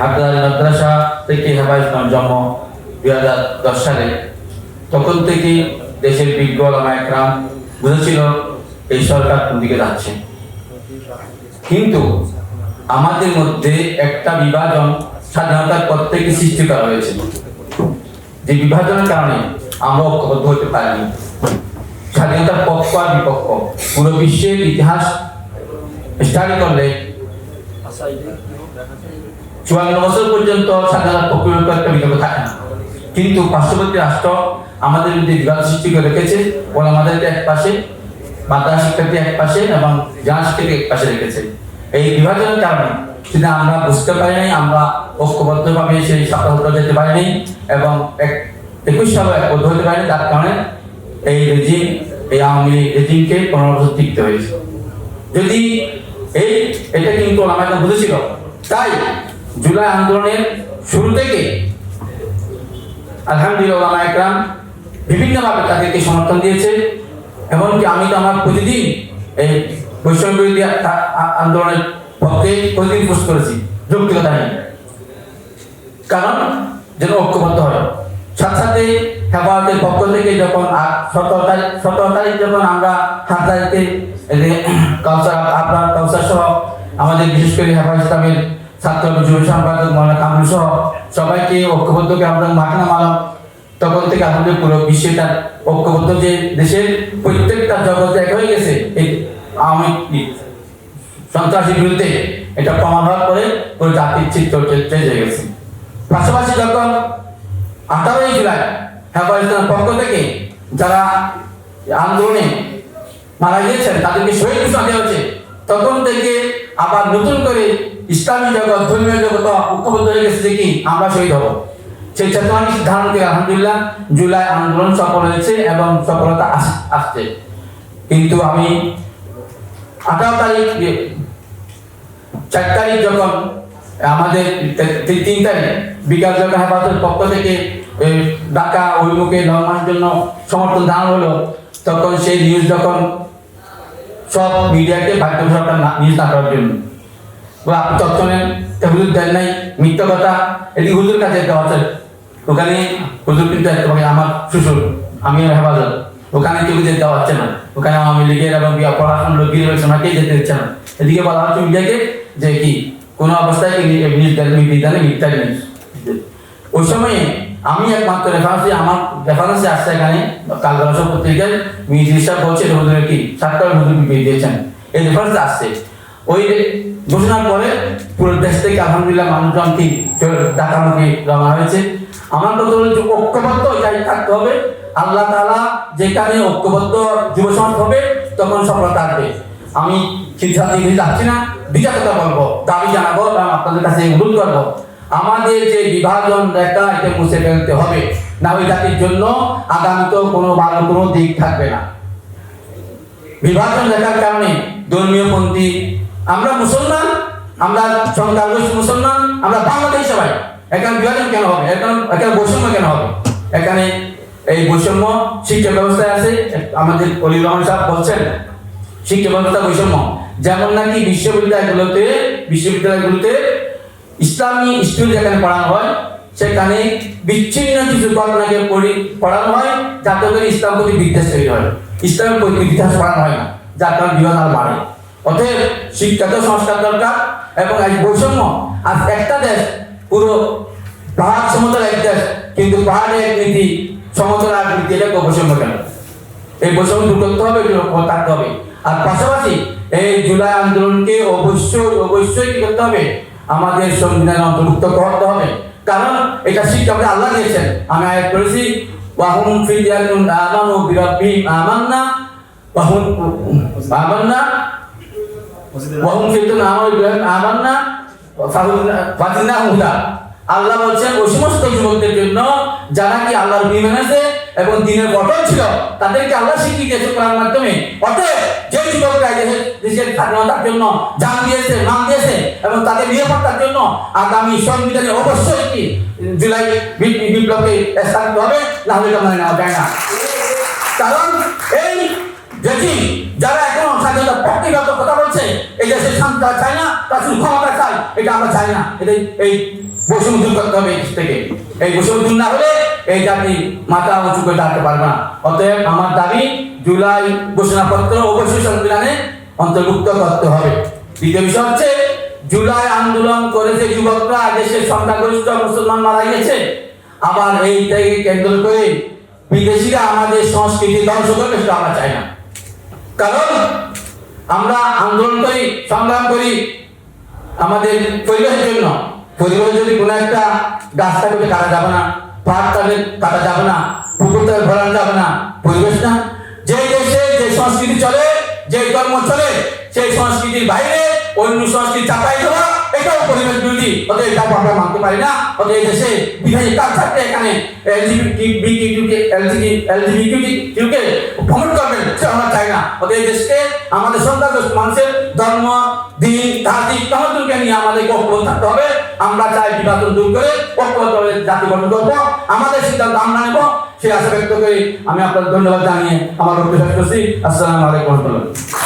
হাফদার মাদ্রাসা থেকে হেফাজ জন্ম দুই হাজার দশ সালে। তখন থেকে দেশের বিজ্ঞ ওলামা একরাম বুঝেছিল, এই সরকার কোন দিকে যাচ্ছে। কিন্তু আমাদের মধ্যে একটা বিভাজন স্বাধীনতার পর থেকে সৃষ্টি করা হয়েছে। যে বিভাজনের কারণে আমরা ঐক্যবদ্ধ হতে পারিনি। স্বাধীনতার পক্ষ আর বিপক্ষ। পুরো বিশ্বের ইতিহাস স্টাডি করলে চুয়ান্ন বছর পর্যন্ত সাধারণ বিপক্ষ একটা বিতর্ক থাকে না। কিন্তু পার্শ্ববর্তী রাষ্ট্র আমাদের মধ্যে বিভাগ সৃষ্টি করে রেখেছে, ওরা আমাদেরকে এক পাশে মাদ্রাসা শিক্ষার্থী এক পাশে এবং জানা শিক্ষার্থী এক পাশে রেখেছে। এই বিভাজনের কারণে যদি আমরা বুঝতে পারি নাই, আমরা ঐক্যবদ্ধভাবে সেই সাফল্য যেতে পারিনি এবং এক একুশ সালে ঐক্যবদ্ধ হতে পারিনি তার কারণে এই রেজিম এই আওয়ামী রেজিমকে পনেরো বছর টিকতে হয়েছে। যদি এই, এটা কিন্তু আমাকে বুঝেছিল। তাই জুলাই আন্দোলনের শুরু থেকে আলহামদুলিল্লাহ একরাম বিভিন্নভাবে তাদেরকে সমর্থন দিয়েছে। এমনকি আমি তো আমার প্রতিদিন এই বৈষম্য বিরোধী আন্দোলনের পক্ষে প্রতিদিন পোস্ট করেছি, যৌক্তিকতা নেই কারণ যেন ঐক্যবদ্ধ হয়। সাথে সাথে হেফাজতের পক্ষ থেকে যখন সতেরো তারিখ সতেরো তারিখ যখন আমরা সাত তারিখে কাউসার আপনার কাউসার সহ আমাদের বিশেষ করে হেফাজত ইসলামের ছাত্র সম্পাদক মৌলানা কামরুল সবাইকে ঐক্যবদ্ধকে আমরা মাঠে নামালাম তখন থেকে আমাদের পুরো বিশ্বেটা ঐক্যবদ্ধ যে দেশের প্রত্যেকটা জগৎ এক হয়ে গেছে, এই আওয়ামী সন্ত্রাসীর বিরুদ্ধে এটা প্রমাণ হওয়ার পরে পুরো জাতির চিত্র চেঞ্জ গেছে। পাশাপাশি যখন আঠারোই জুলাই হেফাজতের পক্ষ থেকে যারা আন্দোলনে মারা গিয়েছেন, তাদেরকে শহীদ ঘোষণা দেওয়া হয়েছে, তখন থেকে আবার নতুন করে ইসলামী জগৎ, ধর্মীয় জগৎ ঐক্যবদ্ধ হয়ে গেছে কি? আমরা শহীদ হব। সেই চেতনাকে ধারণ আলহামদুলিল্লাহ, জুলাই আন্দোলন সফল হয়েছে এবং সফলতা আস- আসছে। কিন্তু আমি আঠারো তারিখ, চার তারিখ যখন আমাদের তিন তারিখ বিকাশ যখন হেফাজতের পক্ষ থেকে ঢাকা অভিমুখে নর্মার জন্য সমর্থন জানানো হলো, তখন সেই নিউজ যখন সব মিডিয়াকে বাধ্য সরকার নিউজ না করার জন্য তথ্য নেন হুজুর দেন নাই, মিথ্যা কথা এটি হুজুর কাছে দেওয়া আছে ওখানে হুজুর কিন্তু তোমাকে আমার শ্বশুর আমি হেফাজত। ওখানে কেউ যেতে হচ্ছে না। ওখানে আওয়ামী লীগের এবং বিয়া পড়াশোনার লোক গিয়ে রয়েছে যেতে দিচ্ছে না। এদিকে বলা হচ্ছে মিডিয়াকে যে কি, কোনো অবস্থায় নিউজ দেন বিধানে মিথ্যা জিনিস ওই সময়ে আমি একমাত্র রেফারেন্সে আমার রেফারেন্সে আসছে এখানে, কালগড়া পত্রিকায় সাহেব বলছে হুজুরের কি, সাতটা হুজুর দিয়েছেন। এই রেফারেন্স আসছে। ওই ঘোষণার পরে পুরো দেশ থেকে আলহামদুলিল্লাহ মানুষজন কি ঢাকামুখী রওনা হয়েছে। আমার কথা হলো যে ঐক্যবদ্ধ যাই থাকতে হবে। আল্লাহ তালা যেখানে ঐক্যবদ্ধ যুব সমাজ হবে, তখন সফলতা আসবে। আমি নিতে যাচ্ছি না কথা বলব, দাবি জানাব এবং আপনাদের কাছে অনুরোধ করব। আমাদের যে বিভাজন রেখা, এটা মুছে ফেলতে হবে। না ওই জাতির জন্য আগামীতে কোনো ভালো কোনো দিক থাকবে না। বিভাজন রেখার কারণে ধর্মীয় পন্থী আমরা মুসলমান, আমরা সংখ্যালঘু মুসলমান, আমরা বাংলাদেশ সবাই। এখানে বিভাজন কেন হবে? এখানে এখানে বৈষম্য কেন হবে? এখানে এই বৈষম্য শিক্ষা ব্যবস্থায় আছে, আমাদের অলির রহমান সাহেব বলছেন, শিক্ষা ব্যবস্থা বৈষম্য। যেমন নাকি বিশ্ববিদ্যালয়গুলোতে বিশ্ববিদ্যালয়গুলোতে ইসলামী স্কুল যেখানে পড়ানো হয়, সেখানে বিচ্ছিন্ন কিছু ঘটনাকে পড়ি, পড়ানো হয়, যাতে করে ইসলাম প্রতি বিদ্বেষ তৈরি হয়। ইসলামের প্রতি ইতিহাস পড়ানো হয় না, যার কারণে আরও বাড়ে। অতএব শিক্ষাতে সংস্কার দরকার এবং এক বৈষম্য, আর একটা দেশ পুরো পাহাড় সমতল এক দেশ, কিন্তু পাহাড়ে এক নীতি সমতল এক নীতি এটা বৈষম্য কেন? এই বৈষম্য দূর করতে হবে, এগুলো থাকতে হবে। আর পাশাপাশি এই জুলাই আন্দোলনকে অবশ্যই অবশ্যই কি করতে হবে? আমাদের সংবিধানে অন্তর্ভুক্ত করতে হবে। কারণ এটা শিক্ষা আমাদের আল্লাহ দিয়েছেন। আমি আয়াত করেছি ওয়াহুম ফি দিয়াতুন আমানু বিরাব্বিহিম আমান্না, ওয়াহুম, আমান্না ওয়াহুম ফি দিয়াতুন আমানু বিরাব্বিহিম আমান্না ফাতিনা হুদা আল্লাহ বলছেন, ওই সমস্ত যুবকদের জন্য যারা কি আল্লাহর বিমান আছে এবং দিনের পটল ছিল, তাদেরকে আল্লাহ শিখিয়ে দিয়েছে কোরআন মাধ্যমে। অতএব যে যুবকরা দেশের স্বাধীনতার জন্য জান দিয়েছে মান দিয়েছে এবং তাদের নিরাপত্তার জন্য আগামী সংবিধানে অবশ্যই কি জুলাই বিপ্লবকে স্থাপিত হবে, না হলে নেওয়া যায় না। কারণ এই দেখি যারা পক্ষিগত কথা বলছে, এই দেশে শান্তি না, তার শুধু ক্ষমতা চাই এটা আমরা চাই না। এই করতে হবে থেকে। এই না হলে এই জাতি মাথা উঁচু করে দাঁড়াতে পারবে না। অতএব আমার দাবি, জুলাই ঘোষণাপত্র অবশ্যই সংবিধানে অন্তর্ভুক্ত করতে হবে। দ্বিতীয় বিষয় হচ্ছে, জুলাই আন্দোলন করে যে যুবকরা দেশের সংখ্যাগরিষ্ঠ মুসলমান মারা গেছে আবার এইটাকে কেন্দ্র করে বিদেশিরা আমাদের সংস্কৃতি ধ্বংস করবে সেটা আমরা চাই না। কারণ আমরা আন্দোলন করি সংগ্রাম করি আমাদের পরিবেশের জন্য। পরিবেশ যদি কোনো একটা গাছ থাকবে কাটা যাবে না, পাহাড় থাকলে কাটা যাবে না, পুকুর থাকলে ভরানো যাবে না, পরিবেশ না। যে দেশে যে সংস্কৃতি চলে, যে ধর্ম চলে, সেই সংস্কৃতির বাইরে অন্য সংস্কৃতি চাপাই দেওয়া, এটাও পরিবেশ বিরোধী। অতএব এটা আমরা মানতে পারি না। অতএব এই দেশে বিধায়ী কাজ থাকতে এখানে এলজিবিটিকে ভ্রমণ করবেন সে আমরা চাই না। এই দেশকে, আমাদের সন্ত্রাসগ্রস্ত মানুষের ধর্ম, দিন ধার্মিক নিয়ে থাকতে হবে। আমরা চাই বিভাজন দূর করে, ঐক্যবদ্ধ হয়ে জাতি গঠন করব। আমাদের সিদ্ধান্ত আমরা নেব, সেই আশা ব্যক্ত করে আমি আপনাদের ধন্যবাদ জানিয়ে আমার শেষ করছি। আসসালামু আলাইকুম